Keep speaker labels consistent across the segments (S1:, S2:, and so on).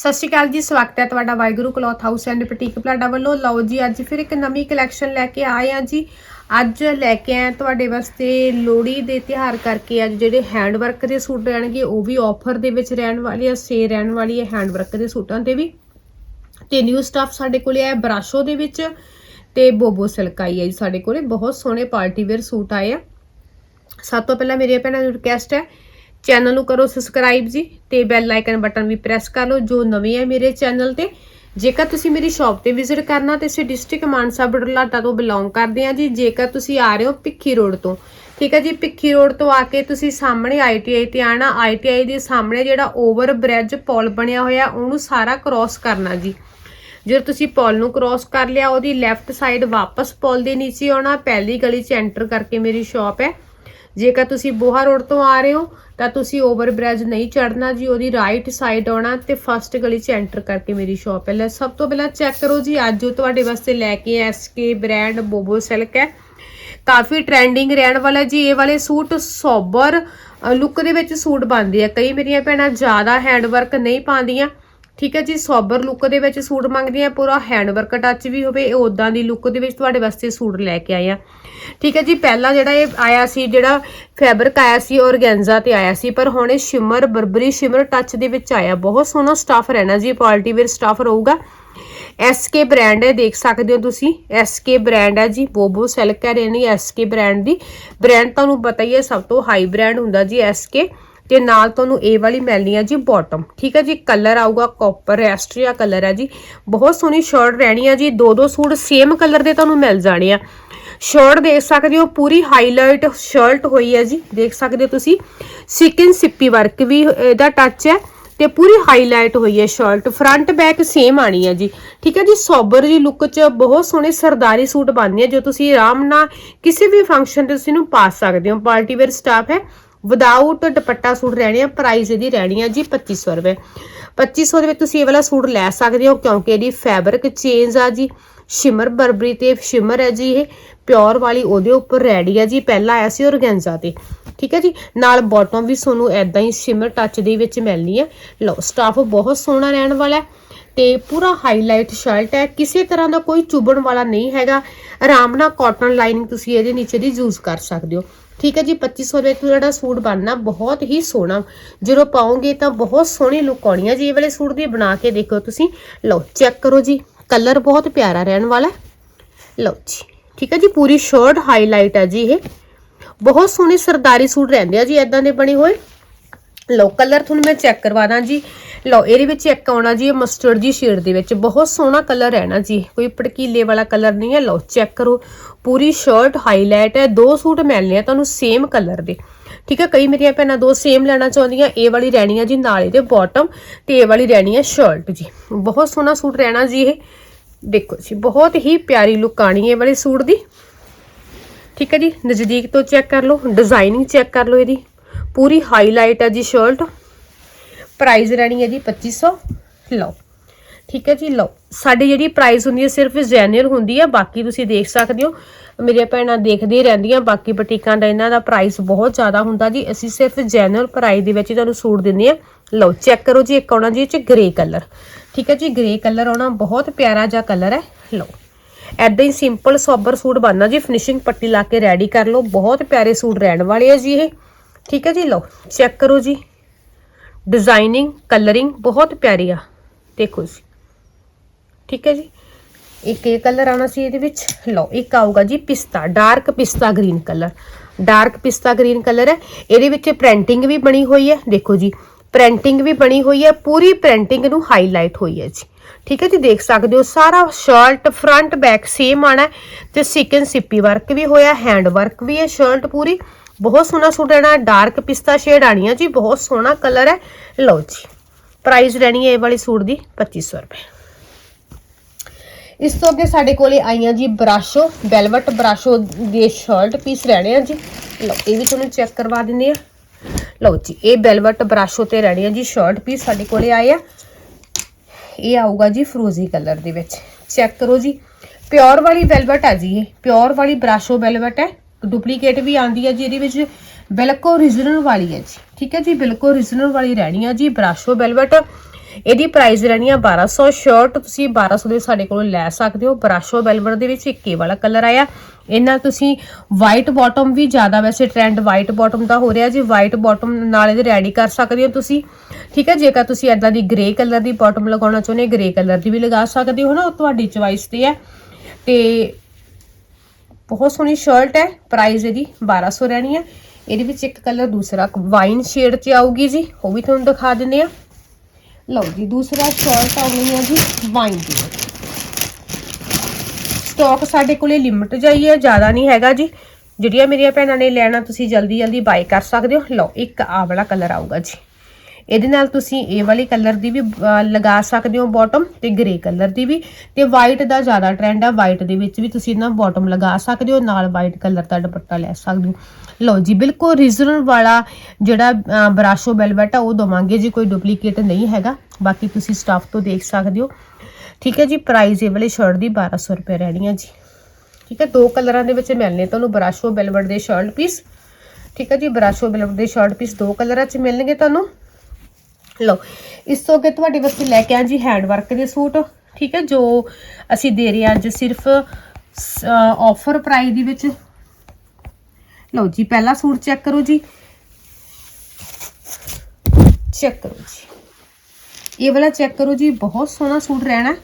S1: ਸਤਿ ਸ਼੍ਰੀ ਅਕਾਲ ਜੀ, ਸਵਾਗਤ ਹੈ ਤੁਹਾਡਾ Waheguru cloth house and boutique Palada ਵੱਲੋਂ। ਲਓ ਜੀ, ਅੱਜ ਫਿਰ ਇੱਕ ਨਵੀਂ ਕਲੈਕਸ਼ਨ ਲੈ ਕੇ ਆਏ ਆ ਜੀ। ਅੱਜ ਲੈ ਕੇ ਆਏ ਤੁਹਾਡੇ ਵਾਸਤੇ ਲੋਹੜੀ ਦੇ ਤਿਉਹਾਰ ਕਰਕੇ ਅੱਜ ਜਿਹੜੇ ਹੈਂਡ ਵਰਕ ਦੇ ਸੂਟ ਰਹਿਣਗੇ, ਉਹ ਵੀ ਆਫਰ ਦੇ ਵਿੱਚ ਰਹਿਣ ਵਾਲੇ ਆ ਸੇ ਰਹਿਣ ਵਾਲੀ ਹੈ ਹੈਂਡ ਵਰਕ ਦੇ ਸੂਟਾਂ ਤੇ ਵੀ। ਤੇ ਨਿਊ ਸਟਾਫ ਸਾਡੇ ਕੋਲੇ ਆਇਆ ਬਰਾਸ਼ੋ ਦੇ ਵਿੱਚ ਤੇ ਬੋਬੋ ਸਿਲਕ ਆਈ ਹੈ ਜੀ ਸਾਡੇ ਕੋਲੇ। ਬਹੁਤ ਸੋਹਣੇ ਪਾਰਟੀ ਵੇਅਰ ਸੂਟ ਆਏ ਆ। ਸਭ ਤੋਂ ਪਹਿਲਾਂ ਮੇਰੀ ਭੈਣਾਂ ਨੂੰ ਰਿਕਵੈਸਟ ਹੈ ਚੈਨਲ ਨੂੰ ਕਰੋ ਸਬਸਕ੍ਰਾਈਬ ਜੀ ਤੇ ਬੈਲ ਆਈਕਨ ਬਟਨ ਵੀ ਪ੍ਰੈਸ ਕਰ ਲਓ, ਜੋ ਨਵੇਂ ਹੈ ਮੇਰੇ ਚੈਨਲ ਤੇ। ਜੇਕਰ ਤੁਸੀਂ ਮੇਰੀ ਸ਼ਾਪ ਤੇ ਵਿਜ਼ਿਟ ਕਰਨਾ ਤੇ ਅਸੀਂ ਡਿਸਟ੍ਰਿਕਟ ਮਾਨਸਾ ਬਡਲਾਟਾ ਤੋਂ ਬਿਲੋਂਗ ਕਰਦੇ ਹਾਂ ਜੀ, ਜੇਕਰ ਤੁਸੀਂ ਆ ਰਹੇ ਹੋ ਭਿੱਖੀ ਰੋਡ ਤੋਂ। ਠੀਕ ਹੈ ਜੀ, ਭਿੱਖੀ ਰੋਡ ਤੋਂ ਆ ਕੇ ਤੁਸੀਂ ਸਾਹਮਣੇ ਆਈਟੀਆਈ ਤੇ ਆਣਾ ਆਈਟੀਆਈ ਦੇ ਸਾਹਮਣੇ ਜਿਹੜਾ ਓਵਰ ਬ੍ਰਿਜ ਪੁਲ ਬਣਿਆ ਹੋਇਆ, ਉਹਨੂੰ ਸਾਰਾ ਕ੍ਰਾਸ ਕਰਨਾ ਜੀ। ਜਦੋਂ ਤੁਸੀਂ ਪੁਲ ਨੂੰ ਕ੍ਰਾਸ ਕਰ ਲਿਆ, ਉਹਦੀ ਲੈਫਟ ਸਾਈਡ ਵਾਪਸ ਪੁਲ ਦੇ ਨੀਚੇ ਆਉਣਾ, ਪਹਿਲੀ ਗਲੀ 'ਚ ਐਂਟਰ ਕਰਕੇ ਮੇਰੀ ਸ਼ਾਪ ਹੈ। ਜੇਕਰ ਤੁਸੀਂ ਬੋਹਾ ਰੋਡ ਤੋਂ ਆ ਰਹੇ ਹੋ ਤਾਂ ਤੁਸੀਂ ਓਵਰ ਬ੍ਰਿਜ ਨਹੀਂ ਚੜਨਾ ਜੀ, ਉਹਦੀ ਰਾਈਟ ਸਾਈਡ ਆਉਣਾ ਤੇ ਫਸਟ ਗਲੀ 'ਚ ਐਂਟਰ ਕਰਕੇ ਮੇਰੀ ਸ਼ਾਪ ਹੈ। ਲੈ, ਸਭ ਤੋਂ ਪਹਿਲਾਂ ਚੈੱਕ ਕਰੋ ਜੀ, ਅੱਜ ਉਹ ਤੁਹਾਡੇ ਵਾਸਤੇ ਲੈ ਕੇ ਐਸਕੇ ਬ੍ਰਾਂਡ ਬੋਬੋ ਸਿਲਕ ਹੈ। ਕਾਫੀ ਟ੍ਰੈਂਡਿੰਗ ਰਹਿਣ ਵਾਲਾ ਜੀ, ਇਹ ਵਾਲੇ ਸੂਟ ਸੋਬਰ ਲੁੱਕ ਦੇ ਵਿੱਚ ਸੂਟ ਬਣਦੇ ਆ। ਕਈ ਮੇਰੀਆਂ ਭੈਣਾਂ ਜ਼ਿਆਦਾ ਹੈਂਡ ਵਰਕ ਨਹੀਂ ਪਾਉਂਦੀਆਂ। ਠੀਕ ਹੈ ਜੀ ਸੋਬਰ ਲੁੱਕ ਦੇ ਵਿੱਚ ਸੂਟ ਮੰਗਦੇ ਮੰਗਦੀਆਂ ਪੂਰਾ ਹੈਂਡ ਵਰਕ ਟੱਚ ਵੀ ਹੋਵੇ, ਇਹ ਉਦਾਂ ਦੀ ਲੁੱਕ ਦੇ ਵਿੱਚ ਤੁਹਾਡੇ ਵਾਸਤੇ ਸੂਟ ਲੈ ਕੇ ਆਏ ਆ ਠੀਕ ਹੈ ਜੀ, ਪਹਿਲਾਂ ਜਿਹੜਾ ਇਹ ਆਇਆ ਸੀ, ਜਿਹੜਾ ਫੈਬਰਿਕ ਆਇਆ ਸੀ ਔਰਗੈਂਜ਼ਾ ਤੇ ਆਇਆ ਸੀ, ਪਰ ਹੁਣ ਇਹ ਸ਼ਿਮਰ ਬਰਬਰੀ ਸ਼ਿਮਰ ਟੱਚ ਦੇ ਵਿੱਚ ਆਇਆ। ਬਹੁਤ ਸੋਹਣਾ ਸਟਾਫ ਰਹਿਣਾ ਜੀ ਕੁਆਲਿਟੀ ਵੇਅਰ ਸਟਾਫ ਰਹੂਗਾ। ਐਸਕੇ ਬ੍ਰਾਂਡ ਹੈ, ਦੇਖ ਸਕਦੇ ਹੋ ਤੁਸੀਂ ਐਸਕੇ ਬ੍ਰਾਂਡ ਹੈ ਜੀ ਬੋਬੋ ਸਿਲਕ ਹੈ ਰਹਿਣੀ ਐਸਕੇ ਬ੍ਰਾਂਡ ਦੀ। ਬ੍ਰਾਂਡ ਤੁਹਾਨੂੰ ਪਤਾ ਹੀ ਹੈ, ਸਭ ਤੋਂ ਹਾਈ ਬ੍ਰਾਂਡ ਹੁੰਦਾ ਜੀ ਐਸਕੇ ਤੇ ਨਾਲ ਤੁਹਾਨੂੰ ਇਹ ਵਾਲੀ ਮਿਲਣੀ ਹੈ ਜੀ ਬਾਟਮ ਠੀਕ ਹੈ ਜੀ ਕਲਰ ਆਊਗਾ ਕਾਪਰ ਐਸਟਰੀਆ ਕਲਰ ਹੈ ਜੀ। ਬਹੁਤ ਸੋਹਣੀ ਸ਼ਰਟ ਰਹਿਣੀ ਹੈ ਜੀ ਦੋ ਦੋ ਸੂਟ ਸੇਮ ਕਲਰ ਦੇ ਤੁਹਾਨੂੰ ਮਿਲ ਜਾਣੇ ਆ। ਸ਼ਰਟ ਦੇਖ ਸਕਦੇ ਹੋ, ਪੂਰੀ ਹਾਈਲਾਈਟ ਸ਼ਰਟ ਹੋਈ ਹੈ ਜੀ। ਦੇਖ ਸਕਦੇ ਹੋ ਤੁਸੀਂ ਸਿਕਨ ਸਿੱਪੀ ਵਰਕ ਵੀ ਇਹਦਾ ਟੱਚ ਹੈ ਤੇ ਪੂਰੀ ਹਾਈਲਾਈਟ ਹੋਈ ਹੈ ਸ਼ਰਟ ਫਰੰਟ ਬੈਕ ਸੇਮ ਆਣੀ ਹੈ ਜੀ। ਠੀਕ ਹੈ ਜੀ, ਸੋਬਰ ਜੀ ਲੁੱਕ 'ਚ ਬਹੁਤ ਸੋਹਣੇ ਸਰਦਾਰੀ ਸੂਟ ਬਣਦੇ ਆ, ਜੋ ਤੁਸੀਂ ਆਰਾਮ ਨਾਲ ਕਿਸੇ ਵੀ ਫੰਕਸ਼ਨ ਤੇ ਤੁਸੀਂ ਨੂੰ ਪਾ ਸਕਦੇ ਹੋ। ਪਾਰਟੀ ਵੇਅਰ ਸਟਾਫ ਹੈ ਵਿਦਆਊਟ ਦੁਪੱਟਾ ਸੂਟ ਰਹਿਣੇ ਆ ਪ੍ਰਾਈਸ ਇਹਦੀ ਰਹਿਣੀ ਆ ਜੀ 2500 ਰੁਪਏ। 2500 ਦੇ ਵਿੱਚ ਤੁਸੀਂ ਇਹ ਵਾਲਾ ਸੂਟ ਲੈ ਸਕਦੇ ਹੋ, ਕਿਉਂਕਿ ਇਹਦੀ ਫੈਬਰਿਕ ਚੇਂਜ ਆ ਜੀ। ਸ਼ਿਮਰ ਬਰਬਰੀ ਤੇ ਸ਼ਿਮਰ ਹੈ ਜੀ ਇਹ। ਪਿਓਰ ਵਾਲੀ ਉਹਦੇ ਉੱਪਰ ਰੈਡੀ ਹੈ ਜੀ, ਪਹਿਲਾਂ ਆਇਆ ਸੀ ਔਰਗੈਂਜ਼ਾ ਤੇ। ਠੀਕ ਹੈ ਜੀ? ਨਾਲ ਬਾਟਮ ਵੀ ਤੁਹਾਨੂੰ ਐਦਾਂ ਹੀ ਸ਼ਿਮਰ ਟੱਚ ਦੇ ਵਿੱਚ ਮਿਲਣੀ ਹੈ ਲਓ ਸਟਾਫ ਬਹੁਤ ਸੋਹਣਾ ਰਹਿਣ ਵਾਲਾ ਹੈ। ਤੇ ਪੂਰਾ ਹਾਈਲਾਈਟ ਸ਼ਰਟ ਹੈ। ਕਿਸੇ ਤਰ੍ਹਾਂ ਦਾ ਕੋਈ ਚੁਬਣ ਵਾਲਾ ਨਹੀਂ ਹੈਗਾ। ਆਰਾਮ ਨਾਲ ਕਾਟਨ ਲਾਈਨਿੰਗ ਤੁਸੀਂ ਇਹਦੇ ਨੀਚੇ ਦੀ ਯੂਜ਼ ਕਰ ਸਕਦੇ ਹੋ। ਠੀਕ ਹੈ ਜੀ 2500 ਰੁਪਏ ਵਿੱਚ ਜਿਹੜਾ ਸੂਟ ਬਣਨਾ ਬਹੁਤ ਹੀ ਸੋਹਣਾ। ਜਦੋਂ ਪਾਓਗੇ ਤਾਂ ਬਹੁਤ ਸੋਹਣੀ ਲੁੱਕ ਆਉਣੀ ਹੈ ਜੀ। ਇਹ ਵਾਲੇ ਸੂਟ ਦੀ ਬਣਾ ਕੇ ਦੇਖੋ ਤੁਸੀਂ। ਲਓ ਚੈੱਕ ਕਰੋ ਜੀ। ਕਲਰ ਬਹੁਤ ਪਿਆਰਾ ਰਹਿਣ ਵਾਲਾ ਲਓ ਜੀ, ਠੀਕ ਹੈ ਜੀ, ਪੂਰੀ ਸ਼ਰਟ ਹਾਈਲਾਈਟ ਹੈ ਜੀ ਇਹ। ਬਹੁਤ ਸੋਹਣੇ ਸਰਦਾਰੀ ਸੂਟ ਰਹਿੰਦੇ ਆ ਜੀ ਇਦਾਂ ਦੇ ਬਣੇ ਹੋਏ। ਲਓ ਕਲਰ ਤੁਹਾਨੂੰ ਮੈਂ ਚੈੱਕ ਕਰਵਾ ਦਾਂ ਜੀ। ਲਓ, ਇਹਦੇ ਵਿੱਚ ਇੱਕ ਆਉਣਾ ਜੀ ਮਸਟਰਡ ਜੀ ਸ਼ੇਡ ਦੇ ਵਿੱਚ। ਬਹੁਤ ਸੋਹਣਾ ਕਲਰ ਹੈ ਨਾ ਜੀ। ਕੋਈ ਪੜਕੀਲੇ ਵਾਲਾ ਕਲਰ ਨਹੀਂ ਹੈ। ਲਓ ਚੈੱਕ ਕਰੋ। ਪੂਰੀ ਸ਼ਰਟ ਹਾਈਲਾਈਟ ਹੈ। ਦੋ ਸੂਟ ਮਿਲਨੇ ਆ ਤੁਹਾਨੂੰ ਸੇਮ ਕਲਰ ਦੇ। ਠੀਕ ਹੈ, ਕਈ ਮੇਰੀਆਂ ਭੈਣਾਂ ਦੋ ਸੇਮ ਲੈਣਾ ਚਾਹੁੰਦੀਆਂ। ਇਹ ਵਾਲੀ ਰਹਿਣੀ ਆ ਜੀ ਨਾਲ ਇਹਦੇ ਬਾਟਮ ਤੇ ਇਹ ਵਾਲੀ ਰਹਿਣੀ ਹੈ ਸ਼ਰਟ ਜੀ। ਬਹੁਤ ਸੋਹਣਾ ਸੂਟ ਰਹਿਣਾ ਜੀ ਇਹ। ਦੇਖੋ ਜੀ, ਬਹੁਤ ਹੀ ਪਿਆਰੀ ਲੁੱਕ ਆਣੀ ਹੈ ਇਹ ਵਾਲੇ ਸੂਟ ਦੀ। ਠੀਕ ਹੈ ਜੀ, ਨਜ਼ਦੀਕ ਤੋਂ ਚੈੱਕ ਕਰ ਲਓ। ਡਿਜ਼ਾਈਨਿੰਗ ਚੈੱਕ ਕਰ ਲਓ ਇਹਦੀ। ਪੂਰੀ ਹਾਈਲਾਈਟ ਹੈ ਜੀ ਸ਼ਰਟ ਪ੍ਰਾਈਸ ਰਹਿਣੀ ਹੈ ਜੀ 2500 ਲਓ, ਠੀਕ ਹੈ ਜੀ, ਲਓ। ਸਾਡੀ ਜਿਹੜੀ ਪ੍ਰਾਈਸ ਹੁੰਦੀ ਹੈ ਸਿਰਫ ਜੈਨੂਅਲ ਹੁੰਦੀ ਹੈ, ਬਾਕੀ ਤੁਸੀਂ ਦੇਖ ਸਕਦੇ ਹੋ। ਮੇਰੀਆਂ ਭੈਣਾਂ ਦੇਖਦੀ ਰਹਿੰਦੀਆਂ, ਬਾਕੀ ਬੁਟੀਕਾਂ ਦਾ ਇਹਨਾਂ ਦਾ ਪ੍ਰਾਈਸ ਬਹੁਤ ਜ਼ਿਆਦਾ ਹੁੰਦਾ ਜੀ। ਅਸੀਂ ਸਿਰਫ ਜੈਨੂਅਲ ਪ੍ਰਾਈਸ ਦੇ ਵਿੱਚ ਹੀ ਤੁਹਾਨੂੰ ਸੂਟ ਦਿੰਦੇ ਆ ਲਓ ਚੈੱਕ ਕਰੋ ਜੀ, ਇੱਕ ਆਉਣਾ ਜੀ, ਇਹ ਚ ਗ੍ਰੇ ਕਲਰ ਠੀਕ ਹੈ ਜੀ ਗ੍ਰੇ ਕਲਰ ਆਉਣਾ, ਬਹੁਤ ਪਿਆਰਾ ਜਿਹਾ ਕਲਰ ਹੈ। ਲਓ ਐਦਾਂ ਹੀ ਸਿੰਪਲ ਸੋਬਰ ਸੂਟ ਬਣਨਾ ਜੀ ਫਿਨਿਸ਼ਿੰਗ ਪੱਟੀ ਲਾ ਕੇ ਰੈਡੀ ਕਰ ਲਓ। ਬਹੁਤ ਪਿਆਰੇ ਸੂਟ ਰਹਿਣ ਵਾਲੇ ਆ ਜੀ ਇਹ। ਠੀਕ ਹੈ ਜੀ, ਲਓ ਚੈੱਕ ਕਰੋ ਜੀ। ਡਿਜ਼ਾਈਨਿੰਗ ਕਲਰਿੰਗ ਬਹੁਤ ਪਿਆਰੀ ਆ। ਦੇਖੋ ਜੀ। ਠੀਕ ਹੈ ਜੀ। ਇੱਕ ਇਹ ਕਲਰ ਆਉਣਾ ਸੀ ਇਹਦੇ ਵਿੱਚ। ਲਓ, ਇੱਕ ਆਊਗਾ ਜੀ ਪਿਸਤਾ ਡਾਰਕ ਪਿਸਤਾ ਗ੍ਰੀਨ ਕਲਰ ਡਾਰਕ ਪਿਸਤਾ ਗ੍ਰੀਨ ਕਲਰ ਹੈ। ਇਹਦੇ ਵਿੱਚ ਪ੍ਰਿੰਟਿੰਗ ਵੀ ਬਣੀ ਹੋਈ ਹੈ। ਦੇਖੋ ਜੀ ਪ੍ਰਿੰਟਿੰਗ ਵੀ ਬਣੀ ਹੋਈ ਹੈ। ਪੂਰੀ ਪ੍ਰਿੰਟਿੰਗ ਨੂੰ ਹਾਈਲਾਈਟ ਹੋਈ ਹੈ ਜੀ। ਠੀਕ ਹੈ ਜੀ, ਦੇਖ ਸਕਦੇ ਹੋ, ਸਾਰਾ ਸ਼ਰਟ ਫਰੰਟ ਬੈਕ ਸੇਮ ਆਣਾ ਹੈ। ਤੇ ਸਿਕਨ ਸਿੱਪੀ ਵਰਕ ਵੀ ਹੋਇਆ ਹੈਂਡ ਵਰਕ ਵੀ ਹੈ ਸ਼ਰਟ ਪੂਰੀ। ਬਹੁਤ ਸੋਹਣਾ ਸੂਟ ਰਹਿਣਾ ਡਾਰਕ ਪਿਸਤਾ ਸ਼ੇਡ ਆਣੀ ਹੈ ਜੀ, ਬਹੁਤ ਸੋਹਣਾ ਕਲਰ ਹੈ। ਲਓ ਜੀ ਪ੍ਰਾਈਸ ਰਹਿਣੀ ਹੈ ਇਹ ਵਾਲੀ ਸੂਟ ਦੀ 2500 ਰੁਪਏ। ਇਸ ਤੋਂ ਅੱਗੇ ਸਾਡੇ ਕੋਲੇ ਆਈਆਂ ਜੀ ਬਰਾਸ਼ੋ ਵੈਲਵਟ ਬਰਾਸ਼ੋ ਦੇ ਸ਼ਰਟ ਪੀਸ ਰਹਿਣੇ ਆ ਜੀ। ਲਓ, ਇਹ ਵੀ ਤੁਹਾਨੂੰ ਚੈੱਕ ਕਰਵਾ ਦਿੰਦੇ ਆ। ਲਓ ਜੀ, ਇਹ ਵੈਲਵਟ ਬਰਾਸ਼ੋ ਤੇ ਰਹਿਣੀ ਆ ਜੀ ਸ਼ਰਟ ਪੀਸ ਸਾਡੇ ਕੋਲੇ ਆਏ ਆ। ਇਹ ਆਊਗਾ ਜੀ ਫਰੋਜ਼ੀ ਕਲਰ ਦੇ ਵਿੱਚ। ਚੈੱਕ ਕਰੋ ਜੀ ਪਿਓਰ ਵਾਲੀ ਵੈਲਵਟ ਆ ਜੀ ਇਹ ਪਿਓਰ ਵਾਲੀ ਬਰਾਸ਼ੋ ਵੈਲਵਟ ਹੈ। ਡੁਪਲੀਕੇਟ ਵੀ ਆਂਦੀ ਹੈ ਜੀ, ਇਹਦੇ ਵਿੱਚ ਬਿਲਕੁਲ origignal ਵਾਲੀ ਹੈ ਜੀ। ਠੀਕ ਹੈ ਜੀ, ਬਿਲਕੁਲ origignal ਵਾਲੀ ਰਹਿਣੀ ਆ ਜੀ, ਬਰਾਸ਼ੋ ਵੈਲਵਟ ਇਹਦੀ ਪ੍ਰਾਈਸ ਰਹਿਣੀ ਆ 1200 ਸ਼ਰਟ ਤੁਸੀਂ 1200 ਦੇ ਸਾਡੇ ਕੋਲੋਂ ਲੈ ਸਕਦੇ ਹੋ। ਬਰਾਸ਼ੋ ਵੈਲਵਰ ਦੇ ਵਿੱਚ ਇੱਕ ਇਹ ਵਾਲਾ ਕਲਰ ਆਇਆ। ਇਹਨਾਂ ਤੁਸੀਂ ਵਾਈਟ ਬਾਟਮ ਵੀ ਜ਼ਿਆਦਾ ਵੈਸੇ ਟ੍ਰੈਂਡ ਵਾਈਟ ਬਾਟਮ ਦਾ ਹੋ ਰਿਹਾ ਜੀ। ਵਾਈਟ ਬਾਟਮ ਨਾਲ ਇਹਦੇ ਰੈਡੀ ਕਰ ਸਕਦੇ ਹੋ ਤੁਸੀਂ। ਠੀਕ ਹੈ, ਜੇਕਰ ਤੁਸੀਂ ਐਦਾਂ ਦੀ ਗ੍ਰੇ ਕਲਰ ਦੀ ਬਾਟਮ ਲਗਾਉਣਾ ਚਾਹੁੰਦੇ ਗ੍ਰੇ ਕਲਰ ਦੀ ਵੀ ਲਗਾ ਸਕਦੇ ਹੋ। ਨਾ ਉਹ ਤੁਹਾਡੀ ਚੁਆਇਸ ਤੇ ਹੈ। ਤੇ ਬਹੁਤ ਸੋਹਣੀ ਸ਼ਰਟ ਹੈ। ਪ੍ਰਾਈਸ ਇਹਦੀ 1200 ਰਹਿਣੀ ਹੈ ਇਹਦੇ ਵਿੱਚ ਇੱਕ ਕਲਰ ਦੂਸਰਾ ਵਾਈਨ ਸ਼ੇਡ 'ਚ ਆਊਗੀ ਜੀ। ਉਹ ਵੀ ਤੁਹਾਨੂੰ ਦਿਖਾ ਦਿੰਦੇ ਆ। ਲਓ ਜੀ, ਦੂਸਰਾ ਸ਼ਰਟ ਆਉਣੀ ਹੈ ਜੀ ਵਾਈਨ ਦੀ। ਸਟਾਕ ਸਾਡੇ ਕੋਲੇ ਲਿਮਟ ਜਾਈ ਹੈ ਜ਼ਿਆਦਾ ਨਹੀਂ ਹੈਗਾ ਜੀ। ਜਿਹੜੀਆਂ ਮੇਰੀਆਂ ਭੈਣਾਂ ਨੇ ਲੈਣਾ, ਤੁਸੀਂ ਜਲਦੀ ਜਲਦੀ ਬਾਈ ਕਰ ਸਕਦੇ ਹੋ। ਲਓ, ਇੱਕ ਆ ਵਾਲਾ ਕਲਰ ਆਊਗਾ ਜੀ। ਇਹਦੇ ਨਾਲ ਤੁਸੀਂ ਇਹ ਵਾਲੇ ਕਲਰ ਦੀ ਵੀ ਲਗਾ ਸਕਦੇ ਹੋ ਬਾਟਮ ਤੇ ਗ੍ਰੇ ਕਲਰ ਦੀ ਵੀ। ਤੇ ਵਾਈਟ ਦਾ ਜ਼ਿਆਦਾ ਟ੍ਰੈਂਡ ਆ ਵਾਈਟ ਦੇ ਵਿੱਚ ਵੀ ਤੁਸੀਂ ਨਾ ਬਾਟਮ ਲਗਾ ਸਕਦੇ ਹੋ ਨਾਲ ਵਾਈਟ ਕਲਰ ਦਾ ਦੁਪੱਟਾ ਲੈ ਸਕਦੇ ਹੋ। ਲਓ ਜੀ ਬਿਲਕੁਲ ਰੀਜ਼ਨਲ ਵਾਲਾ ਜਿਹੜਾ ਅਹ, ਬਰਾਸ਼ੋ ਬੈਲਵਟ ਆ ਉਹ ਦਵਾਂਗੇ ਜੀ ਕੋਈ ਡੁਪਲੀਕੇਟ ਨਹੀਂ ਹੈਗਾ। ਬਾਕੀ ਤੁਸੀਂ ਸਟਾਫ ਤੋਂ ਦੇਖ ਸਕਦੇ ਹੋ। ਠੀਕ ਹੈ ਜੀ ਪ੍ਰਾਈਸ ਇਹ ਵਾਲੇ ਸ਼ਰਟ ਦੀ 1200 ਰੁਪਏ ਰਹਿਣੀ ਹੈ ਜੀ। ਠੀਕ ਹੈ ਦੋ ਕਲਰਾਂ ਦੇ ਵਿੱਚ ਮਿਲਨੇ ਤੁਹਾਨੂੰ ਬਰਾਸ਼ੋ ਬੈਲਵਟ ਦੇ ਸ਼ਰਟ ਪੀਸ ਠੀਕ ਹੈ ਜੀ ਬਰਾਸ਼ੋ ਬੈਲਵਟ ਦੇ ਸ਼ਰਟ ਪੀਸ ਦੋ ਕਲਰਾਂ 'ਚ ਮਿਲਣਗੇ ਤੁਹਾਨੂੰ। ਲਓ, ਇਸ ਤੋਂ ਅੱਗੇ ਤੁਹਾਡੇ ਵਾਸਤੇ ਲੈ ਕੇ ਆਂ ਜੀ ਹੈਂਡ ਵਰਕ ਦੇ ਸੂਟ, ਠੀਕ ਹੈ, ਜੋ ਅਸੀਂ ਦੇ ਰਹੇ ਹਾਂ ਅੱਜ ਸਿਰਫ ਆਫਰ ਪ੍ਰਾਈਸ ਦੇ ਵਿੱਚ। ਲਓ ਜੀ, ਪਹਿਲਾ ਸੂਟ ਚੈੱਕ ਕਰੋ ਜੀ। ਚੈੱਕ ਕਰੋ ਜੀ। ਇਹ ਵਾਲਾ ਚੈੱਕ ਕਰੋ ਜੀ, ਬਹੁਤ ਸੋਹਣਾ ਸੂਟ ਰਹਿਣਾ।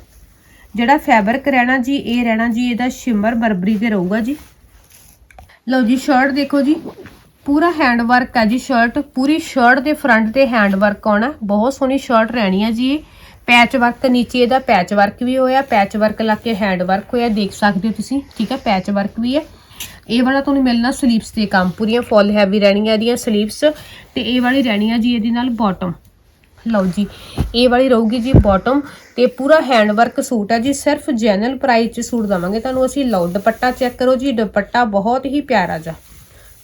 S1: ਜਿਹੜਾ ਫੈਬਰਿਕ ਰਹਿਣਾ ਜੀ, ਇਹ ਰਹਿਣਾ ਜੀ, ਇਹਦਾ ਸ਼ਿਮਰ ਬਰਬਰੀ 'ਤੇ ਰਹੂਗਾ ਜੀ। ਲਓ ਜੀ ਸ਼ਰਟ ਦੇਖੋ ਜੀ। ਪੂਰਾ ਹੈਂਡ ਵਰਕ ਹੈ ਜੀ ਸ਼ਰਟ ਪੂਰੀ ਸ਼ਰਟ ਦੇ ਫਰੰਟ ਤੇ ਹੈਂਡ ਵਰਕ ਆਉਣਾ। ਬਹੁਤ ਸੋਹਣੀ ਸ਼ਰਟ ਰਹਿਣੀ ਹੈ ਜੀ ਇਹ। ਪੈਚ ਵਰਕ ਨੀਚੇ ਇਹਦਾ ਪੈਚ ਵਰਕ ਵੀ ਹੋਇਆ ਪੈਚ ਵਰਕ ਲਾ ਕੇ ਹੈਂਡ ਵਰਕ ਹੋਇਆ, ਦੇਖ ਸਕਦੇ ਹੋ ਤੁਸੀਂ। ਠੀਕ ਹੈ ਪੈਚ ਵਰਕ ਵੀ ਹੈ। ਇਹ ਵਾਲਾ ਤੁਹਾਨੂੰ ਮਿਲਣਾ ਸਲੀਵਸ ਤੇ ਕੰਮ। ਪੂਰੀਆਂ ਫੁੱਲ ਹੈਵੀ ਰਹਿਣੀਆਂ ਇਹਦੀਆਂ ਸਲੀਵਸ ਤੇ ਇਹ ਵਾਲੀ ਰਹਿਣੀ ਹੈ ਜੀ ਇਹਦੇ ਨਾਲ ਬਾਟਮ ਲਓ ਜੀ, ਇਹ ਵਾਲੀ ਰਹੂਗੀ ਜੀ ਬਾਟਮ ਤੇ ਪੂਰਾ ਹੈਂਡ ਵਰਕ ਸੂਟ ਹੈ ਜੀ। ਸਿਰਫ ਜੈਨਰਲ ਪ੍ਰਾਈਸ 'ਚ ਸੂਟ ਦਵਾਂਗੇ। ਤੁਹਾਨੂੰ ਅਸੀਂ ਲਓ ਦੁਪੱਟਾ ਚੈੱਕ ਕਰੋ ਜੀ। ਦੁਪੱਟਾ ਬਹੁਤ ਹੀ ਪਿਆਰਾ ਜਾ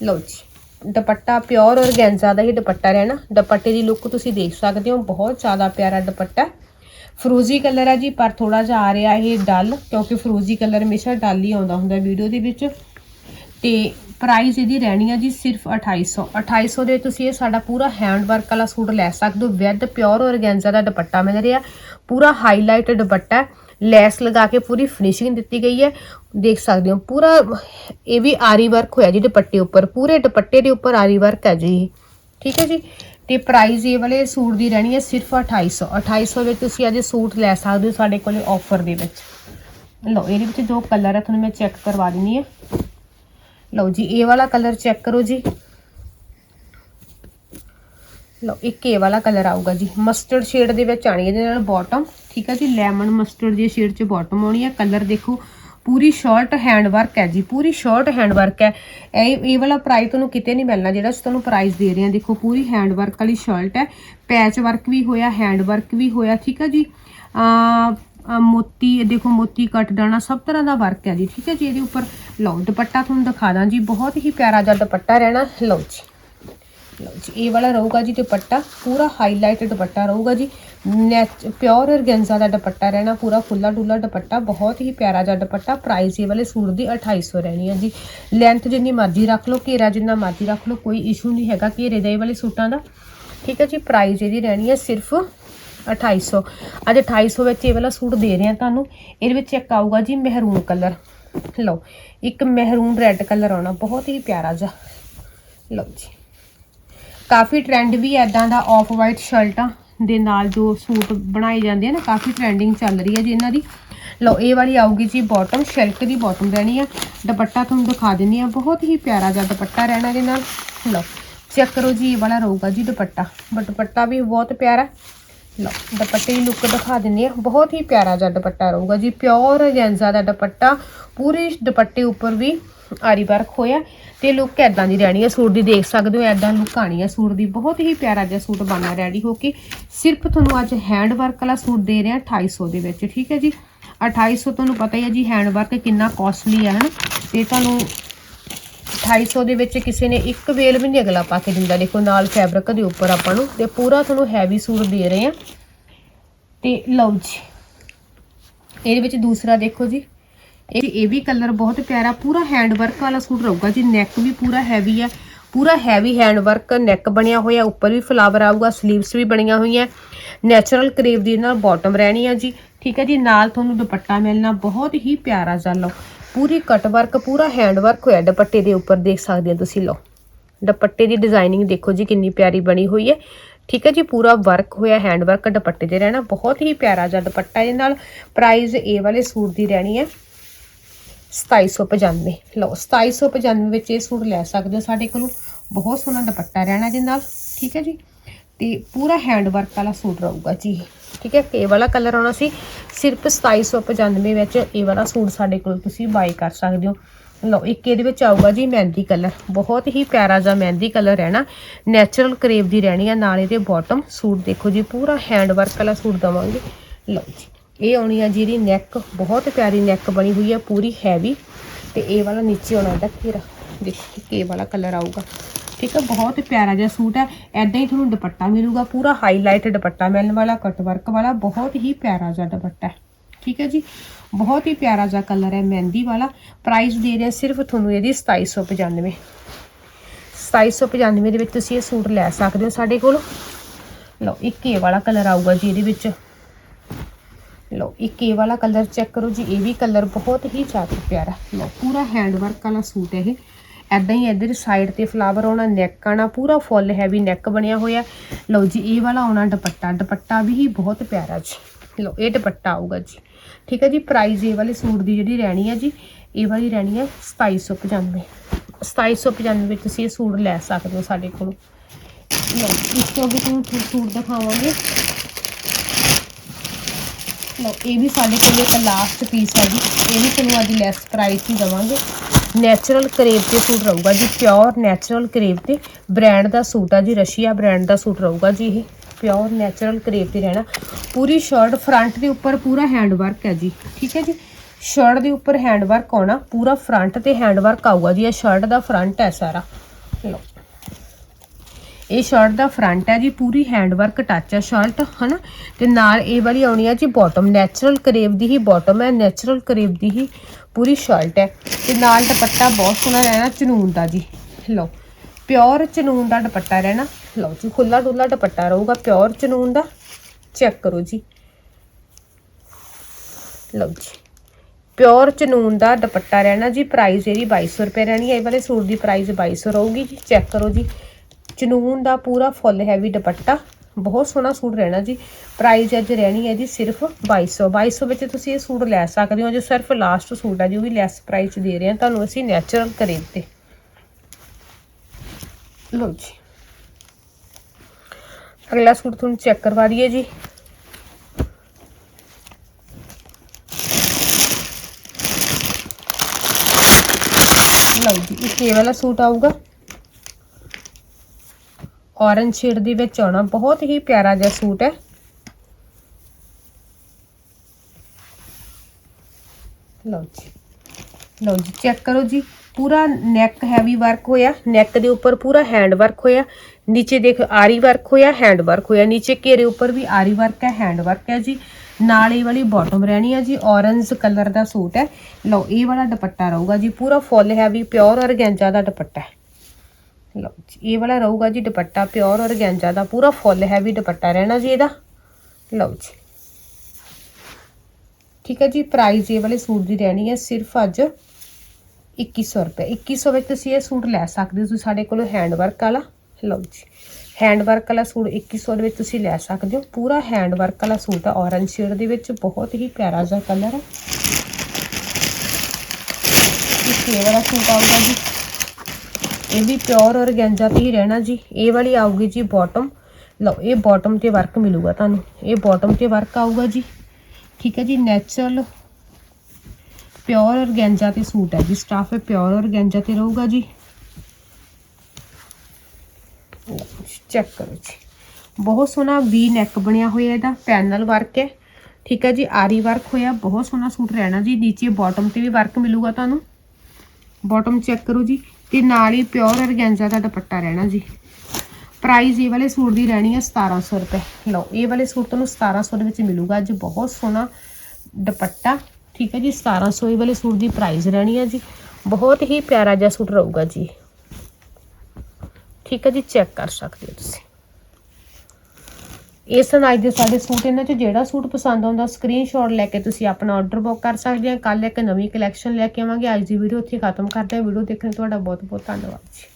S1: ਲਓ ਜੀ। ਦੁਪੱਟਾ ਪਿਓਰ ਔਰਗੈਂਜ਼ਾ ਦਾ ਹੀ ਦੁਪੱਟਾ ਰਹਿਣਾ। ਦੁਪੱਟੇ ਦੀ ਲੁੱਕ ਤੁਸੀਂ ਦੇਖ ਸਕਦੇ ਹੋ, ਬਹੁਤ ਜ਼ਿਆਦਾ ਪਿਆਰਾ ਦੁਪੱਟਾ। ਫਰੋਜ਼ੀ ਕਲਰ ਹੈ ਜੀ, ਪਰ ਥੋੜਾ ਜਿਹਾ ਆ ਰਿਹਾ ਇਹ ਡਲ ਕਿਉਂਕਿ ਫਰੋਜ਼ੀ ਕਲਰ ਹਮੇਸ਼ਾ ਡਲ ਹੀ ਆਉਂਦਾ ਹੁੰਦਾ ਵੀਡੀਓ ਦੇ ਵਿੱਚ। ਤੇ ਪ੍ਰਾਈਸ ਇਹਦੀ ਰਹਿਣੀ ਹੈ ਜੀ ਸਿਰਫ 2800 2800 ਦੇ ਤੁਸੀਂ ਇਹ ਸਾਡਾ ਪੂਰਾ ਹੈਂਡ ਵਰਕ ਵਾਲਾ ਸੂਟ ਲੈ ਸਕਦੇ ਹੋ। ਵਿਦ ਪਿਓਰ ਔਰਗੈਂਜ਼ਾ ਦਾ ਦੁਪੱਟਾ ਮਿਲ ਰਿਹਾ। ਪੂਰਾ ਹਾਈਲਾਈਟ ਦੁਪੱਟਾ। ਲੈਸ ਲਗਾ ਕੇ ਪੂਰੀ ਫਿਨਿਸ਼ਿੰਗ ਦਿੱਤੀ ਗਈ ਹੈ। ਦੇਖ ਸਕਦੇ ਹੋ, ਪੂਰਾ ਇਹ ਵੀ ਆਰੀ ਵਰਕ ਹੋਇਆ ਜੀ ਦੁਪੱਟੇ ਉੱਪਰ, ਪੂਰੇ ਦੁਪੱਟੇ ਦੇ ਉੱਪਰ ਆਰੀ ਵਰਕ ਹੈ ਜੀ ਠੀਕ ਹੈ ਜੀ? ਤੇ ਪ੍ਰਾਈਸ ਇਹ ਵਾਲੇ ਸੂਟ ਦੀ ਰਹਿਣੀ ਹੈ ਸਿਰਫ 2800 2800 ਵਿੱਚ ਤੁਸੀਂ ਅੱਜ ਸੂਟ ਲੈ ਸਕਦੇ ਹੋ ਸਾਡੇ ਕੋਲੇ ਆਫਰ ਦੇ ਵਿੱਚ। ਲਓ, ਇਹਦੇ ਵਿੱਚ ਜੋ ਕਲਰ ਹੈ ਤੁਹਾਨੂੰ ਮੈਂ ਚੈੱਕ ਕਰਵਾ ਦਿੰਨੀ ਹੈ। ਲਓ ਜੀ, ਇਹ ਵਾਲਾ ਕਲਰ ਚੈੱਕ ਕਰੋ ਜੀ। ਲਓ ਇੱਕ ਇਹ ਵਾਲਾ ਕਲਰ ਆਊਗਾ ਜੀ। ਮਸਟਰਡ ਸ਼ੇਡ ਦੇ ਵਿੱਚ ਆਣੀ ਇਹਦੇ ਨਾਲ ਬਾਟਮ ਠੀਕ ਹੈ ਜੀ? ਲੈਮਨ ਮਸਟਰਡ ਦੀ ਸ਼ੇਡ 'ਚ ਬਾਟਮ ਆਉਣੀ ਹੈ। ਕਲਰ ਦੇਖੋ, ਪੂਰੀ ਸ਼ਰਟ ਹੈਂਡ ਵਰਕ ਹੈ ਜੀ, ਪੂਰੀ ਸ਼ਰਟ ਹੈਂਡ ਵਰਕ ਹੈ। ਇਹ ਇਹ ਵਾਲਾ ਪ੍ਰਾਈਸ ਤੁਹਾਨੂੰ ਕਿਤੇ ਨਹੀਂ ਮਿਲਣਾ, ਜਿਹੜਾ ਅਸੀਂ ਤੁਹਾਨੂੰ ਪ੍ਰਾਈਸ ਦੇ ਰਹੇ ਹਾਂ। ਦੇਖੋ, ਪੂਰੀ ਹੈਂਡ ਵਰਕ ਵਾਲੀ ਸ਼ਰਟ ਹੈ। ਪੈਚ ਵਰਕ ਵੀ ਹੋਇਆ ਹੈਂਡ ਵਰਕ ਵੀ ਹੋਇਆ, ਠੀਕ ਹੈ ਜੀ? ਆ ਮੋਤੀ, ਇਹ ਦੇਖੋ, ਮੋਤੀ ਕੱਟ ਦਾਣਾ, ਸਭ ਤਰ੍ਹਾਂ ਦਾ ਵਰਕ ਹੈ ਜੀ, ਠੀਕ ਹੈ ਜੀ? ਇਹਦੇ ਉੱਪਰ ਲਓ, ਦੁਪੱਟਾ ਤੁਹਾਨੂੰ ਦਿਖਾ ਦਾਂ ਜੀ। ਬਹੁਤ ਹੀ ਪਿਆਰਾ ਜਿਹਾ ਦੁਪੱਟਾ ਰਹਿਣਾ। ਲਓ ਜੀ। ਲਓ ਜੀ ਇਹ ਵਾਲਾ ਰਹੂਗਾ ਜੀ ਦੁਪੱਟਾ, ਪੂਰਾ ਹਾਈਲਾਈਟ ਦੁਪੱਟਾ ਰਹੂਗਾ ਜੀ। ਨੈਚ ਪਿਓਰ ਔਰਗੈਂਜ਼ਾ ਦਾ ਦੁਪੱਟਾ ਰਹਿਣਾ, ਪੂਰਾ ਖੁੱਲਾ ਡੁੱਲਾ ਦੁਪੱਟਾ, ਬਹੁਤ ਹੀ ਪਿਆਰਾ ਜਿਹਾ ਦੁਪੱਟਾ। ਪ੍ਰਾਈਸ ਇਹ ਵਾਲੇ ਸੂਟ ਦੀ 2800 ਰਹਿਣੀ ਹੈ ਜੀ। ਲੈਂਥ ਜਿੰਨੀ ਮਰਜ਼ੀ ਰੱਖ ਲਓ, ਘੇਰਾ ਜਿੰਨਾ ਮਰਜ਼ੀ ਰੱਖ ਲਓ, ਕੋਈ ਇਸ਼ੂ ਨਹੀਂ ਹੈਗਾ ਘੇਰੇ ਦਾ ਇਹ ਵਾਲੇ ਸੂਟਾਂ ਦਾ। ਠੀਕ ਹੈ ਜੀ ਪ੍ਰਾਈਸ ਇਹਦੀ ਰਹਿਣੀ ਹੈ ਸਿਰਫ 2800 ਅੱਜ 2800 ਵਿੱਚ ਇਹ ਵਾਲਾ ਸੂਟ ਦੇ ਰਹੇ ਹਾਂ ਤੁਹਾਨੂੰ। ਇਹਦੇ ਵਿੱਚ ਇੱਕ ਆਊਗਾ ਜੀ ਮਹਿਰੂਨ ਕਲਰ। ਲਓ, ਇੱਕ ਮਹਿਰੂਨ ਰੈੱਡ ਕਲਰ ਆਉਣਾ, ਬਹੁਤ ਹੀ ਪਿਆਰਾ ਜਿਹਾ। ਲਓ ਜੀ। ਕਾਫੀ ਟ੍ਰੈਂਡ ਵੀ ਐਦਾਂ ਦਾ ਆਫ ਵਾਈਟ ਸ਼ਰਟਾਂ ਦੇ ਨਾਲ ਜੋ ਸੂਟ ਬਣਾਏ ਜਾਂਦੇ ਆ ਨਾ, ਕਾਫੀ ਟ੍ਰੈਂਡਿੰਗ ਚੱਲ ਰਹੀ ਹੈ ਜੀ ਇਹਨਾਂ ਦੀ। ਲਓ, ਇਹ ਵਾਲੀ ਆਊਗੀ ਜੀ ਬਾਟਮ ਸ਼ਿਲਕ ਦੀ ਬਾਟਮ ਰਹਿਣੀ ਆ। ਦੁਪੱਟਾ ਤੁਹਾਨੂੰ ਦਿਖਾ ਦਿੰਨੀ ਆ ਬਹੁਤ ਹੀ ਪਿਆਰਾ ਜਿਹਾ ਦੁਪੱਟਾ ਰਹਿਣਾ ਇਹਦੇ ਨਾਲ। ਲਓ ਚੈੱਕ ਕਰੋ ਜੀ ਇਹ ਵਾਲਾ ਰਹੂਗਾ ਜੀ ਦੁਪੱਟਾ। ਬਟ ਦੁਪੱਟਾ ਵੀ ਬਹੁਤ ਪਿਆਰਾ। ਲਓ, ਦੁਪੱਟੇ ਦੀ ਲੁੱਕ ਦਿਖਾ ਦਿੰਨੀ ਆ ਬਹੁਤ ਹੀ ਪਿਆਰਾ ਜਿਹਾ ਦੁਪੱਟਾ ਰਹੂਗਾ ਜੀ। ਪਿਓਰ ਗੈਂਜ਼ਾ ਦਾ ਦੁਪੱਟਾ, ਪੂਰੇ ਦੁਪੱਟੇ ਉੱਪਰ ਵੀ ਆਰੀ ਵਰਕ ਹੋਇਆ। ਤੇ ਲੁੱਕ ਐਦਾਂ ਦੀ ਰਹਿਣੀ ਹੈ ਸੂਟ ਦੀ ਦੇਖ ਸਕਦੇ ਹੋ ਐਦਾਂ ਲੁੱਕ ਆਣੀ ਹੈ ਸੂਟ ਦੀ। ਬਹੁਤ ਹੀ ਪਿਆਰਾ ਜਿਹਾ ਸੂਟ ਬਣਨਾ ਰੈਡੀ ਹੋ ਕੇ ਸਿਰਫ ਤੁਹਾਨੂੰ ਅੱਜ ਹੈਂਡ ਵਰਕ ਵਾਲਾ ਸੂਟ ਦੇ ਰਹੇ ਹਾਂ 2800 ਦੇ ਵਿੱਚ, ਠੀਕ ਹੈ ਜੀ? 2800 ਤੁਹਾਨੂੰ ਪਤਾ ਹੀ ਹੈ ਜੀ ਹੈਂਡ ਵਰਕ ਕਿੰਨਾ ਕਾਸਟਲੀ ਹੈ ਹਨਾ? ਤੇ ਤੁਹਾਨੂੰ 2800 ਦੇ ਵਿੱਚ ਕਿਸੇ ਨੇ ਇੱਕ ਵੇਲ ਵੀ ਨਹੀਂ ਅਗਲਾ ਪਾ ਕੇ ਦਿੰਦਾ। ਦੇਖੋ, ਨਾਲ ਫੈਬਰਿਕ ਦੇ ਉੱਪਰ ਆਪਾਂ ਨੂੰ ਤੇ ਪੂਰਾ ਤੁਹਾਨੂੰ ਹੈਵੀ ਸੂਟ ਦੇ ਰਹੇ ਆ। ਤੇ ਲਓ ਜੀ, ਇਹਦੇ ਵਿੱਚ ਦੂਸਰਾ ਦੇਖੋ ਜੀ ਇਹ ਇਹ ਵੀ ਕਲਰ ਬਹੁਤ ਪਿਆਰਾ, ਪੂਰਾ ਹੈਂਡ ਵਰਕ ਵਾਲਾ ਸੂਟ ਰਹੂਗਾ ਜੀ। ਨੈਕ ਵੀ ਪੂਰਾ ਹੈਵੀ ਹੈ ਪੂਰਾ ਹੈਵੀ ਹੈਂਡ ਵਰਕ ਨੈਕ ਬਣਿਆ ਹੋਇਆ, ਉੱਪਰ ਵੀ ਫਲਾਵਰ ਆਊਗਾ ਸਲੀਵਸ ਵੀ ਬਣੀਆਂ ਹੋਈਆਂ। ਨੈਚੁਰਲ ਕਰੇਵ ਦੀ ਨਾਲ ਬਾਟਮ ਰਹਿਣੀ ਆ ਜੀ। ਠੀਕ ਹੈ ਜੀ, ਨਾਲ ਤੁਹਾਨੂੰ ਦੁਪੱਟਾ ਮਿਲਣਾ, ਬਹੁਤ ਹੀ ਪਿਆਰਾ ਜਿਹਾ ਲਓ। ਪੂਰੀ ਕਟ ਵਰਕ ਪੂਰਾ ਹੈਂਡ ਵਰਕ ਹੋਇਆ ਦੁਪੱਟੇ ਦੇ ਉੱਪਰ, ਦੇਖ ਸਕਦੇ ਹੋ ਤੁਸੀਂ, ਲਓ। ਦੁਪੱਟੇ ਦੀ ਡਿਜ਼ਾਈਨਿੰਗ ਦੇਖੋ ਜੀ, ਕਿੰਨੀ ਪਿਆਰੀ ਬਣੀ ਹੋਈ ਹੈ। ਠੀਕ ਹੈ ਜੀ, ਪੂਰਾ ਵਰਕ ਹੋਇਆ ਹੈਂਡ ਵਰਕ ਦੁਪੱਟੇ ਤੇ ਰਹਿਣਾ, ਬਹੁਤ ਹੀ ਪਿਆਰਾ ਜਿਹਾ ਦੁਪੱਟਾ ਇਹਦੇ ਨਾਲ। ਪ੍ਰਾਈਸ ਏ ਵਾਲੇ ਸੂਟ ਦੀ ਰਹਿਣੀ ਹੈ। 2795 ਲਓ 2795 ਵਿੱਚ ਇਹ ਸੂਟ ਲੈ ਸਕਦੇ ਹੋ। ਸਾਡੇ ਕੋਲੋਂ ਬਹੁਤ ਸੋਹਣਾ ਦੁਪੱਟਾ ਰਹਿਣਾ ਜੀ ਨਾਲ, ਠੀਕ ਹੈ ਜੀ? ਤੇ ਪੂਰਾ ਹੈਂਡ ਵਰਕ ਵਾਲਾ ਸੂਟ ਰਹੂਗਾ ਜੀ। ਠੀਕ ਹੈ ਇਹ ਵਾਲਾ ਕਲਰ ਆਉਣਾ ਸੀ। ਸਿਰਫ 2795 ਵਿੱਚ ਇਹ ਵਾਲਾ ਸੂਟ ਸਾਡੇ ਕੋਲ ਤੁਸੀਂ ਬਾਈ ਕਰ ਸਕਦੇ ਹੋ। ਲਓ, ਇੱਕ ਇਹਦੇ ਵਿੱਚ ਆਊਗਾ ਜੀ ਮਹਿੰਦੀ ਕਲਰ ਬਹੁਤ ਹੀ ਪਿਆਰਾ ਜਿਹਾ ਮਹਿੰਦੀ ਕਲਰ ਰਹਿਣਾ ਨੈਚੁਰਲ ਕਰੇਵ ਦੀ ਰਹਿਣੀ ਆ, ਨਾਲ ਇਹਦੇ ਬਾਟਮ ਸੂਟ ਦੇਖੋ ਜੀ, ਪੂਰਾ ਹੈਂਡ ਵਰਕ ਵਾਲਾ ਸੂਟ ਦਵਾਂਗੇ। ਲਓ ਜੀ। ਇਹ ਆਉਣੀ ਆ ਜਿਹਦੀ ਨੈਕ ਬਹੁਤ ਪਿਆਰੀ ਨੈਕ ਬਣੀ ਹੋਈ ਹੈ ਪੂਰੀ ਹੈਵੀ ਤੇ ਇਹ ਵਾਲਾ ਨੀਚੇ ਆਉਣਾ ਇਹਦਾ ਘੇਰਾ। ਦੇਖੋ ਇਹ ਵਾਲਾ ਕਲਰ ਆਊਗਾ। ਠੀਕ ਹੈ ਬਹੁਤ ਪਿਆਰਾ ਜਿਹਾ ਸੂਟ ਹੈ ਐਦਾਂ ਹੀ ਤੁਹਾਨੂੰ ਦੁਪੱਟਾ ਮਿਲੂਗਾ, ਪੂਰਾ ਹਾਈਲਾਈਟ ਦੁਪੱਟਾ ਮਿਲਣ ਵਾਲਾ ਕੱਟ ਵਰਕ ਵਾਲਾ, ਬਹੁਤ ਹੀ ਪਿਆਰਾ ਜਿਹਾ ਦੁਪੱਟਾ। ਹੈ ਠੀਕ ਹੈ ਜੀ? ਬਹੁਤ ਹੀ ਪਿਆਰਾ ਜਿਹਾ ਕਲਰ ਹੈ ਮਹਿੰਦੀ ਵਾਲਾ। ਪ੍ਰਾਈਸ ਦੇ ਰਿਹਾ ਸਿਰਫ ਤੁਹਾਨੂੰ ਇਹਦੀ 2795 2795 ਦੇ ਵਿੱਚ ਤੁਸੀਂ ਇਹ ਸੂਟ ਲੈ ਸਕਦੇ ਹੋ ਸਾਡੇ ਕੋਲ। ਲਓ, ਇੱਕ ਇਹ ਵਾਲਾ ਕਲਰ ਆਊਗਾ ਜੀ ਇਹਦੇ ਵਿੱਚ ਲਓ, ਇੱਕ ਇਹ ਵਾਲਾ ਕਲਰ ਚੈੱਕ ਕਰੋ ਜੀ, ਇਹ ਵੀ ਕਲਰ ਬਹੁਤ ਹੀ ਜ਼ਿਆਦਾ ਪਿਆਰਾ। ਲਓ, ਪੂਰਾ ਹੈਂਡ ਵਰਕ ਵਾਲਾ ਸੂਟ ਹੈ ਇਹ। ਐਦਾਂ ਹੀ ਇਧਰ ਸਾਈਡ ਤੇ ਫਲਾਵਰ ਆਉਣਾ ਨੈਕ ਆਣਾ ਪੂਰਾ ਫੁੱਲ ਹੈਵੀ ਨੈਕ ਬਣਿਆ ਹੋਇਆ। ਲਓ ਜੀ, ਇਹ ਵਾਲਾ ਆਉਣਾ ਦੁਪੱਟਾ। ਦੁਪੱਟਾ ਵੀ ਹੀ ਬਹੁਤ ਪਿਆਰਾ ਜੀ। ਲਓ, ਇਹ ਦੁਪੱਟਾ ਆਊਗਾ ਜੀ। ਠੀਕ ਹੈ ਜੀ ਪ੍ਰਾਈਸ ਇਹ ਵਾਲੇ ਸੂਟ ਦੀ ਜਿਹੜੀ ਰਹਿਣੀ ਹੈ ਜੀ, ਇਹ ਵਾਲੀ ਰਹਿਣੀ ਹੈ 2795 2795 ਵਿੱਚ ਤੁਸੀਂ ਇਹ ਸੂਟ ਲੈ ਸਕਦੇ ਹੋ ਸਾਡੇ ਕੋਲੋਂ। ਲਓ, ਇਸ ਤੋਂ ਵੀ ਤੁਹਾਨੂੰ ਸੂਟ ਦਿਖਾਵਾਂਗੇ। ਲਓ ਇਹ ਵੀ ਸਾਡੇ ਕੋਲ ਇੱਕ ਲਾਸਟ ਪੀਸ ਹੈ ਜੀ ਇਹ ਵੀ ਤੁਹਾਨੂੰ ਅੱਜ ਲੈਸ ਪ੍ਰਾਈਸ ਹੀ ਦਵਾਂਗੇ। ਨੈਚੁਰਲ ਕਰੇਵ ਤੇ ਸੂਟ ਰਹੂਗਾ ਜੀ ਪਿਓਰ ਨੈਚੁਰਲ ਕਰੇਵ ਤੇ ਬ੍ਰਾਂਡ ਦਾ ਸੂਟ ਆ ਜੀ, ਰਸ਼ੀਆ ਬ੍ਰਾਂਡ ਦਾ ਸੂਟ ਰਹੂਗਾ ਜੀ ਇਹ। ਪਿਓਰ ਨੈਚੁਰਲ ਕਰੇਵ ਤੇ ਰਹਿਣਾ। ਪੂਰੀ ਸ਼ਰਟ ਫਰੰਟ ਦੇ ਉੱਪਰ ਪੂਰਾ ਹੈਂਡ ਵਰਕ ਹੈ ਜੀ, ਠੀਕ ਹੈ ਜੀ? ਸ਼ਰਟ ਦੇ ਉੱਪਰ ਹੈਂਡ ਵਰਕ ਆਉਣਾ ਪੂਰਾ ਫਰੰਟ ਤੇ ਹੈਂਡ ਵਰਕ ਆਊਗਾ ਜੀ, ਇਹ ਸ਼ਰਟ ਦਾ ਫਰੰਟ ਹੈ ਸਾਰਾ। ਲਓ। ਇਹ ਸ਼ਰਟ ਦਾ ਫਰੰਟ ਹੈ ਜੀ, ਪੂਰੀ ਹੈਂਡ ਵਰਕ ਟੱਚ ਹੈ ਸ਼ਰਟ ਹਨਾ? ਤੇ ਨਾਲ ਇਹ ਵਾਲੀ ਆਉਣੀ ਹੈ ਜੀ ਬਾਟਮ ਨੈਚੁਰਲ ਕਰੇਵ ਦੀ ਹੀ ਬਾਟਮ ਹੈ ਨੈਚੁਰਲ ਕਰੇਵ ਦੀ ਹੀ ਪੂਰੀ ਸ਼ਰਟ ਹੈ। ਤੇ ਨਾਲ ਦੁਪੱਟਾ ਬਹੁਤ ਸੋਹਣਾ ਰਹਿਣਾ ਚਨੂਨ ਦਾ ਜੀ, ਲਓ। ਪਿਓਰ ਚਨੂਨ ਦਾ ਦੁਪੱਟਾ ਰਹਿਣਾ, ਲਓ ਜੀ ਖੁੱਲਾ ਡੁੱਲਾ ਦੁਪੱਟਾ ਰਹੂਗਾ ਪਿਓਰ ਚਨੂਨ ਦਾ ਚੈੱਕ ਕਰੋ ਜੀ। ਲਓ ਜੀ ਪਿਓਰ ਚਨੂਨ ਦਾ ਦੁਪੱਟਾ ਰਹਿਣਾ ਜੀ ਪ੍ਰਾਈਸ ਇਹਦੀ 2200 ਰੁਪਏ ਰਹਿਣੀ ਹੈ, ਇਹ ਵਾਲੇ ਸੂਟ ਦੀ ਪ੍ਰਾਈਸ 2200 ਰਹੂਗੀ ਜੀ ਚੈੱਕ ਕਰੋ ਜੀ। ਚਨੂਨ ਦਾ ਪੂਰਾ ਫੁੱਲ ਹੈਵੀ ਦੁਪੱਟਾ। ਬਹੁਤ ਸੋਹਣਾ ਸੂਟ ਰਹਿਣਾ ਜੀ। ਪ੍ਰਾਈਸ ਅੱਜ ਰਹਿਣੀ ਹੈ ਜੀ ਸਿਰਫ 2200 2200 ਵਿੱਚ ਤੁਸੀਂ ਇਹ ਸੂਟ ਲੈ ਸਕਦੇ ਹੋ ਜੋ ਸਿਰਫ ਲਾਸਟ ਸੂਟ ਹੈ ਜੋ ਵੀ ਲੈਸ ਪ੍ਰਾਈਸ ਦੇ ਰਹੇ ਹਾਂ। ਤੁਹਾਨੂੰ ਅਸੀਂ ਨੈਚੁਰਲ ਕਰੇਵ ਤੇ। ਲਓ ਜੀ। ਅਗਲਾ ਸੂਟ ਤੁਹਾਨੂੰ ਚੈੱਕ ਕਰਵਾ ਦਈਏ ਜੀ। ਲਓ ਜੀ ਇੱਕ ਇਹ ਵਾਲਾ ਸੂਟ ਆਊਗਾ। ਔਰੰਜ ਸ਼ੇਡ ਦੇ ਵਿੱਚ ਆਉਣਾ। ਬਹੁਤ ਹੀ ਪਿਆਰਾ ਜਿਹਾ ਸੂਟ ਹੈ। ਲਓ ਜੀ। ਲਓ ਜੀ ਚੈੱਕ ਕਰੋ ਜੀ। ਪੂਰਾ ਨੈਕ ਹੈਵੀ ਵਰਕ ਹੋਇਆ। ਨੈਕ ਦੇ ਉੱਪਰ ਪੂਰਾ ਹੈਂਡ ਵਰਕ ਹੋਇਆ। ਨੀਚੇ ਦੇਖ, ਆਰੀ ਵਰਕ ਹੋਇਆ ਹੈਂਡ ਵਰਕ ਹੋਇਆ। ਨੀਚੇ ਘੇਰੇ ਉੱਪਰ ਵੀ ਆਰੀ ਵਰਕ ਹੈ ਹੈਂਡ ਵਰਕ ਹੈ ਜੀ। ਨਾਲ ਇਹ ਵਾਲੀ ਬਾਟਮ ਰਹਿਣੀ ਹੈ ਜੀ। ਔਰੰਜ ਕਲਰ ਦਾ ਸੂਟ ਹੈ। ਲਓ, ਇਹ ਵਾਲਾ ਦੁਪੱਟਾ ਰਹੂਗਾ ਜੀ। ਪੂਰਾ ਫੁੱਲ ਹੈਵੀ ਪਿਓਰ ਔਰਗੈਂਜਾ ਦਾ ਦੁਪੱਟਾ ਹੈ। ਲਓ ਜੀ, ਇਹ ਵਾਲਾ ਰਹੂਗਾ ਜੀ ਦੁਪੱਟਾ ਪਿਓਰ ਔਰ ਗੈਂਜਾ ਦਾ, ਪੂਰਾ ਫੁੱਲ ਹੈਵੀ ਦੁਪੱਟਾ ਰਹਿਣਾ ਜੀ ਇਹਦਾ। ਲਓ ਜੀ। ਠੀਕ ਹੈ ਜੀ ਪ੍ਰਾਈਸ ਇਹ ਵਾਲੇ ਸੂਟ ਦੀ ਰਹਿਣੀ ਹੈ ਸਿਰਫ ਅੱਜ 2100 ਰੁਪਏ। 2100 ਵਿੱਚ ਤੁਸੀਂ ਇਹ ਸੂਟ ਲੈ ਸਕਦੇ ਹੋ, ਤੁਸੀਂ ਸਾਡੇ ਕੋਲੋਂ ਹੈਂਡ ਵਰਕ ਵਾਲਾ। ਲਓ ਜੀ। ਹੈਂਡ ਵਰਕ ਵਾਲਾ ਸੂਟ 2100 ਦੇ ਵਿੱਚ ਤੁਸੀਂ ਲੈ ਸਕਦੇ ਹੋ। ਪੂਰਾ ਹੈਂਡ ਵਰਕ ਵਾਲਾ ਸੂਟ ਹੈ ਔਰੰਜ ਸ਼ੇਡ ਦੇ ਵਿੱਚ, ਬਹੁਤ ਹੀ ਪਿਆਰਾ ਜਿਹਾ ਕਲਰ ਹੈ ਇਸ ਇਹ ਵਾਲਾ ਸੂਟ ਆਊਗਾ ਜੀ। ਇਹ ਵੀ ਪਿਓਰ ਔਰਗੈਂਜਾ ਤੇ ਹੀ ਰਹਿਣਾ ਜੀ। ਇਹ ਵਾਲੀ ਆਊਗੀ ਜੀ ਬਾਟਮ ਲਓ, ਇਹ ਬਾਟਮ ਤੇ ਵਰਕ ਮਿਲੂਗਾ ਤੁਹਾਨੂੰ। ਇਹ ਬਾਟਮ ਤੇ ਵਰਕ ਆਊਗਾ ਜੀ। ਠੀਕ ਹੈ ਜੀ ਨੈਚੁਰਲ ਪਿਓਰ ਔਰਗੈਂਜਾ ਤੇ ਸੂਟ ਹੈ ਜੀ। ਸਟਾਫ ਹੈ ਪਿਓਰ ਔਰਗੈਂਜਾ ਤੇ ਰਹੂਗਾ ਜੀ। ਚੈੱਕ ਕਰੋ ਜੀ। ਬਹੁਤ ਸੋਹਣਾ ਵੀ ਨੈਕ ਬਣਿਆ ਹੋਇਆ ਇਹਦਾ। ਪੈਨਲ ਵਰਕ ਹੈ। ਠੀਕ ਹੈ ਜੀ, ਆਰੀ ਵਰਕ ਹੋਇਆ। ਬਹੁਤ ਸੋਹਣਾ ਸੂਟ ਰਹਿਣਾ ਜੀ। ਨੀਚੇ ਬਾਟਮ ਤੇ ਵੀ ਵਰਕ ਮਿਲੂਗਾ ਤੁਹਾਨੂੰ। ਬਾਟਮ ਚੈੱਕ ਕਰੋ ਜੀ। ਤੇ ਨਾਲ ਹੀ ਪਿਓਰ ਔਰਗੈਂਜਾ ਦਾ ਦੁਪੱਟਾ ਰਹਿਣਾ ਜੀ। ਪ੍ਰਾਈਸ ਇਹ ਵਾਲੇ ਸੂਟ ਦੀ ਰਹਿਣੀ ਹੈ 1700 ਰੁਪਏ। ਲਓ, ਇਹ ਵਾਲੇ ਸੂਟ ਤੁਹਾਨੂੰ 1700 ਦੇ ਵਿੱਚ ਮਿਲੂਗਾ। ਅੱਜ ਬਹੁਤ ਸੋਹਣਾ ਦੁਪੱਟਾ। ਠੀਕ ਹੈ ਜੀ 1700 ਇਹ ਵਾਲੇ ਸੂਟ ਦੀ ਪ੍ਰਾਈਸ ਰਹਿਣੀ ਹੈ ਜੀ। ਬਹੁਤ ਹੀ ਪਿਆਰਾ ਜਿਹਾ ਸੂਟ ਰਹੂਗਾ ਜੀ। ਠੀਕ ਹੈ ਜੀ ਚੈੱਕ ਕਰ ਸਕਦੇ ਹੋ ਤੁਸੀਂ। ਇਸ ਨਾਲ ਦੇ ਸਾਡੇ ਸੂਟ ਇਹਨਾਂ ਚ ਜਿਹੜਾ ਸੂਟ ਪਸੰਦ ਆਉਂਦਾ ਸਕਰੀਨਸ਼ਾਟ ਲੈ ਕੇ ਤੁਸੀਂ ਆਪਣਾ ਆਰਡਰ ਬੁੱਕ ਕਰ ਸਕਦੇ ਆ। ਕੱਲ ਇੱਕ ਨਵੀਂ ਕਲੈਕਸ਼ਨ ਲੈ ਕੇ ਆਵਾਂਗੇ। ਅੱਜ ਦੀ ਵੀਡੀਓ ਇੱਥੇ ਖਤਮ ਕਰਦੇ ਹਾਂ। ਵੀਡੀਓ ਦੇਖਣ ਲਈ ਤੁਹਾਡਾ ਬਹੁਤ ਬਹੁਤ ਧੰਨਵਾਦ ਜੀ।